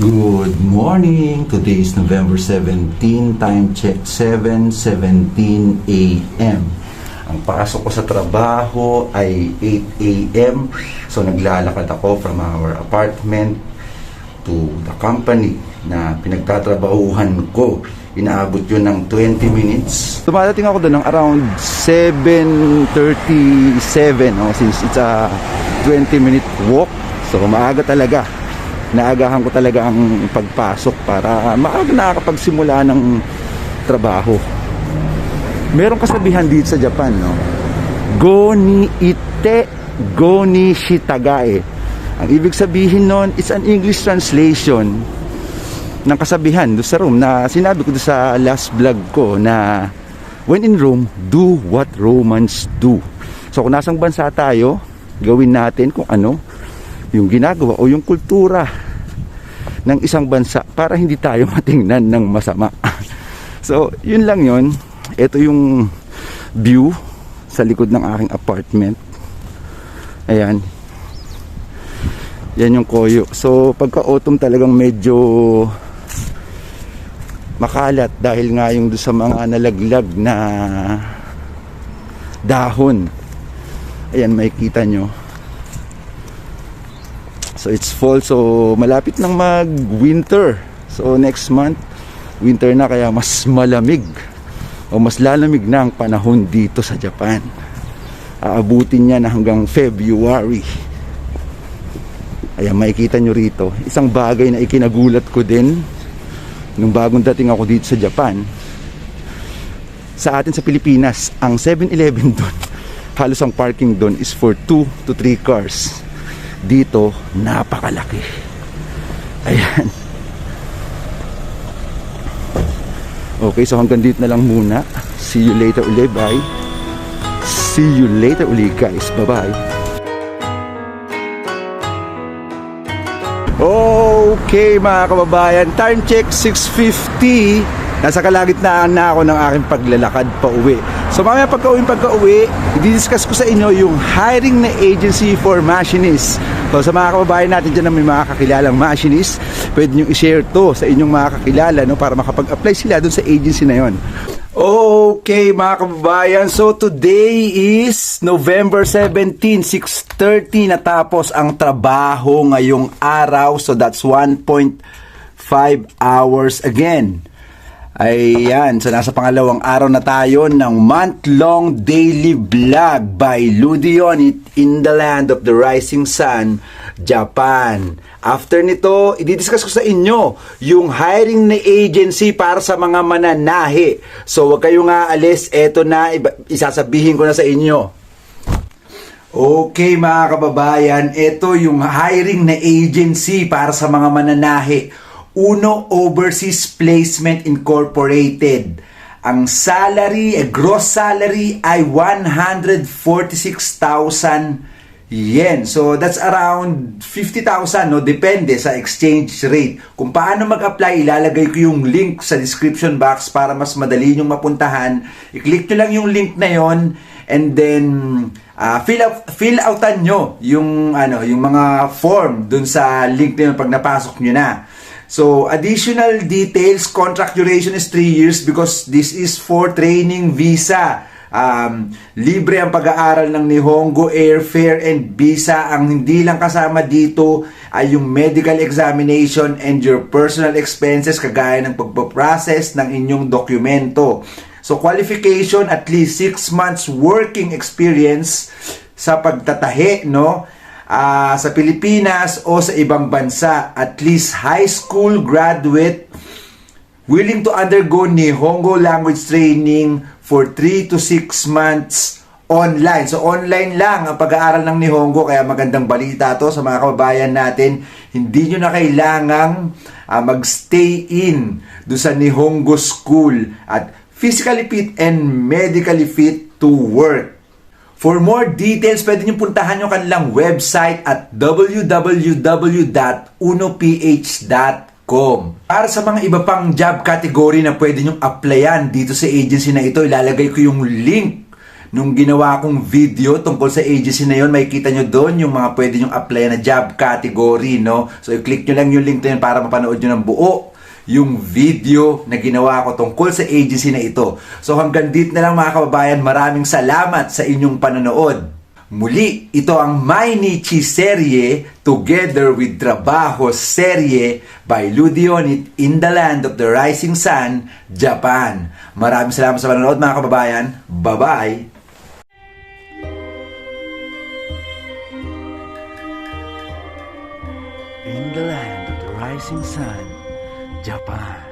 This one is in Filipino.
Good morning! Today is November 17, time check 7.17 a.m. Ang pasok ko sa trabaho ay 8 a.m. So naglalakad ako from our apartment to the company na pinagtatrabahuhan ko. Inaabot yun ng 20 minutes. Tumadating ako doon ng around 7.37 no? since it's a 20 minute walk. So maaga talaga naagahan ko talaga ang pagpasok para maaga nakakapagsimula ng trabaho. Meron kasabihan dito sa Japan, no? Go ni ite, go ni shitagae. Ang ibig sabihin nun, it's an English translation ng kasabihan doon sa room na sinabi ko sa last vlog ko na when in Rome, do what Romans do. So kung nasang bansa tayo, gawin natin kung ano yung ginagawa o yung kultura ng isang bansa para hindi tayo matingnan ng masama. so, yun lang yun. Ito yung view sa likod ng aking apartment. Ayan. Yan yung koyo. So, pagka autumn talagang medyo makalat dahil nga yung sa mga nalaglag na dahon. Ayan, makikita nyo. So it's fall so malapit nang mag winter. So next month winter na kaya mas malamig o mas lalamig na ang panahon dito sa Japan. Aabutin niya na hanggang February. Ayan makikita nyo rito. Isang bagay na ikinagulat ko din nung bagong dating ako dito sa Japan. Sa atin sa Pilipinas, ang 7-Eleven doon, halos ang parking doon is for 2 to 3 cars dito napakalaki. Ayan. Okay so hanggang dito na lang muna. See you later uli bye. See you later uli guys. Bye bye okay mga kababayan. Time check 6.50 Nasa kalagitnaan na ako ng aking paglalakad pa uwi. So mamaya pagka-uwi pagka-uwi, i-discuss ko sa inyo yung hiring na agency for machinists. So sa mga kababayan natin dyan na may mga kakilalang machinists, pwede nyo i-share to sa inyong mga kakilala no, para makapag-apply sila dun sa agency na yon. Okay mga kababayan, so today is November 17, 6.30 natapos ang trabaho ngayong araw. So that's 1.5 hours again. Ayan, so nasa pangalawang araw na tayo ng month-long daily vlog by Ludion in the land of the rising sun, Japan. After nito, i-discuss ko sa inyo yung hiring na agency para sa mga mananahi. So wag kayong aalis, eto na, isasabihin ko na sa inyo. Okay mga kababayan, ito yung hiring na agency para sa mga mananahi. Uno Overseas Placement Incorporated. Ang salary, eh, gross salary ay 146,000 yen. So that's around 50,000 no depende sa exchange rate. Kung paano mag-apply, ilalagay ko yung link sa description box para mas madali niyo mapuntahan. I-click niyo lang yung link na yon and then ah, fill out fill outan nyo yung ano yung mga form dun sa link na yun pag napasok nyo na. So, additional details, contract duration is 3 years because this is for training visa. Um, libre ang pag-aaral ng Nihongo airfare and visa. Ang hindi lang kasama dito ay yung medical examination and your personal expenses kagaya ng pagpaprocess ng inyong dokumento. So, qualification, at least 6 months working experience sa pagtatahi, no? Ah, sa Pilipinas o sa ibang bansa. At least high school graduate willing to undergo Nihongo language training for 3 to 6 months online. So online lang ang pag-aaral ng Nihongo kaya magandang balita to sa mga kababayan natin. Hindi nyo na kailangang ah, magstay in do sa Nihongo school at physically fit and medically fit to work. For more details, pwede nyo puntahan yung kanilang website at www.unoph.com. Para sa mga iba pang job category na pwede nyong applyan dito sa agency na ito, ilalagay ko yung link nung ginawa kong video tungkol sa agency na yon, makikita nyo doon yung mga pwede nyong apply na job category, no? So, i-click nyo lang yung link na yun para mapanood nyo ng buo yung video na ginawa ko tungkol sa agency na ito. So, hanggang dito na lang mga kababayan, maraming salamat sa inyong panonood. Muli, ito ang My Nichi serye together with Trabaho serye by Ludionit in the Land of the Rising Sun, Japan. Maraming salamat sa panonood mga kababayan. Bye-bye! In the land of the rising sun, Japan.